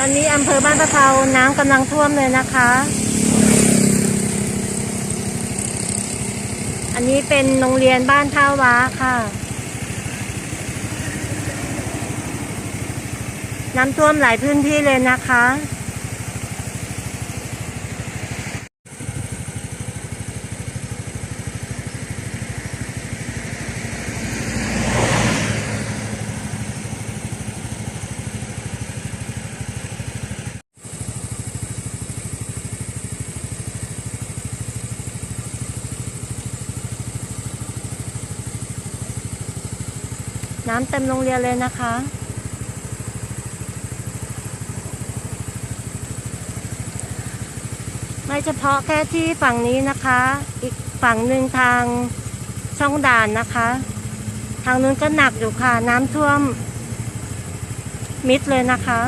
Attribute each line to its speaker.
Speaker 1: ตอนนี้อำเภอบ้านตะเภาน้ำกำลังท่วมเลยนะคะ อันนี้เป็นโรงเรียนบ้านท่าว้าค่ะ น้ำท่วมหลายพื้นที่เลยนะคะ น้ำเต็มโรงเรียนเลยนะคะ ไม่เฉพาะแค่ที่ฝั่งนี้นะคะ อีกฝั่งหนึ่งทางช่องด่านนะคะ ทางนู้นก็หนักอยู่ค่ะ น้ำท่วมมิดเลยนะคะ